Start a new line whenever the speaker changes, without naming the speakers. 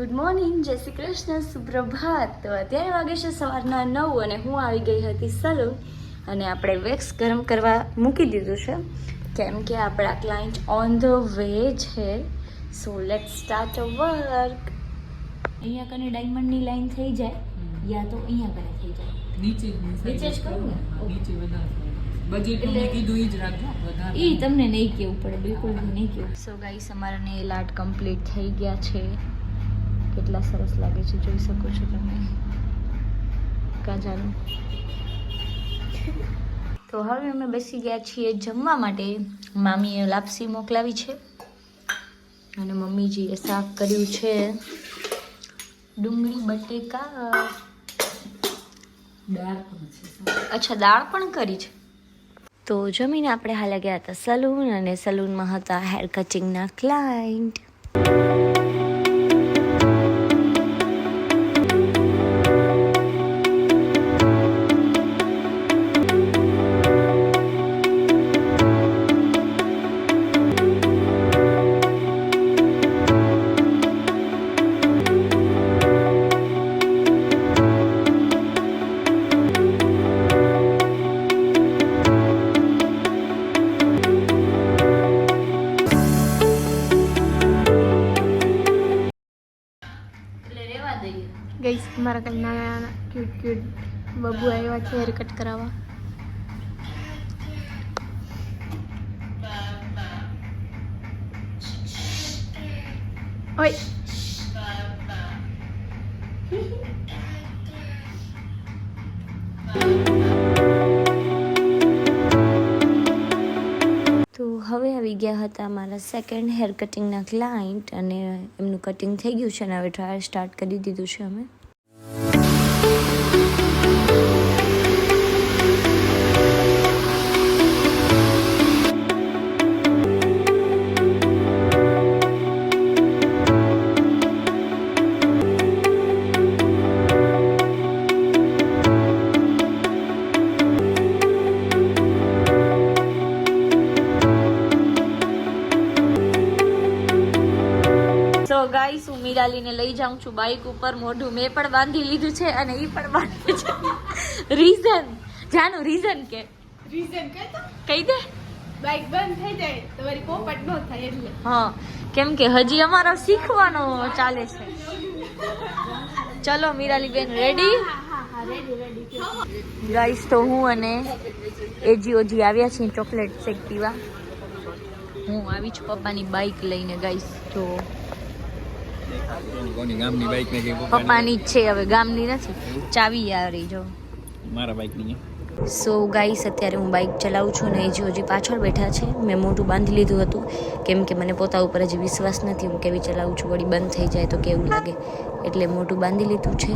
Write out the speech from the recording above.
Good morning જય શ્રી કૃષ્ણ સુપ્રભાત. તો અત્યારે વાગે છે સવારના નવ અને હું આવી ગઈ હતી સલૂન અને આપણે વેક્સ ગરમ કરવા મૂકી દીધું છે. કેમ કે આપણા ક્લાયન્ટ ઓન ધ વે છે. સો લેટ સ્ટાર્ટ વર્ક અહીંયા કને ડાયમંડની લાઈન થઈ જાય યા તો અહીંયા કને થઈ જાય.
નીચે
નીચે જ કરું ને?
નીચે વધારે બજેટ મેં કીધું ઈ જ રાખજો. વધારે
એ તમને નહીં કેવું પડે બિલકુલ નહીં કેવું. સો ગાઈસ અમારા ને લાટ કમ્પ્લીટ થઈ ગયા છે. કેટલા સરસ લાગે છે જોઈ શકો છો તમે. કાજાનું તો હવે અમે બેસી ગયા છીએ જમવા માટે. મામીએ લાપસી મોકલાવી છે. અને મમ્મીજીએ શાક કર્યું છે. ડુંગળી બટેકા.
દાળ
અચ્છા દાળ પણ કરી છે. તો જમીને આપણે હાલે ગયા હતા સલૂન અને સલૂનમાં હતા હેર કટિંગના ક્લાયન્ટ.
મારા કાંઈ નાના નાના ક્યુટ ક્યુટ બબુ આવ્યા છે હેર કટ કરાવવા. ઓય.
હવે આવી ગયા હતા મારા સેકન્ડ હેર કટિંગના ક્લાયન્ટ અને એમનું કટિંગ થઈ ગયું છે અને હવે ટ્રાયલ સ્ટાર્ટ કરી દીધું છે અમે. સો ગાઈસ હું મીરાલીને લઈ જાઉં છું બાઇક ઉપર. મોઢું મેં પણ બાંધી લીધું છે અને એ પણ બાંધ્યું છે. રીઝન જાનું રીઝન કે.
રીઝન કે તો?
કહી દે.
બાઈક બંધ થઈ જાય તમારી પોપટ ન થાય એટલે.
હા. કેમ કે હજી અમારો શીખવાનો ચાલે છે. ચલો મીરાલી બેન રેડી ગાઈસ તો હું અને એજી ઓજી આવ્યા છીએ ચોકલેટ શેક પીવા. હું આવી છું પપ્પાની બાઇક લઈને ગાઈસ તો
ગામની બાઈક ને
પપ્પાની જ છે હવે ગામની નથી. ચાવી આવી જો.
મારા બાઈક
સો ગાઈસ અત્યારે હું બાઇક ચલાવું છું અને એજી હજી પાછળ બેઠા છે. મેં મોટું બાંધી લીધું હતું કેમ કે મને પોતા ઉપર હજી વિશ્વાસ નથી. હું કેવી ચલાવું છું વળી બંધ થઈ જાય તો કેવું લાગે? એટલે મોટું બાંધી લીધું છે.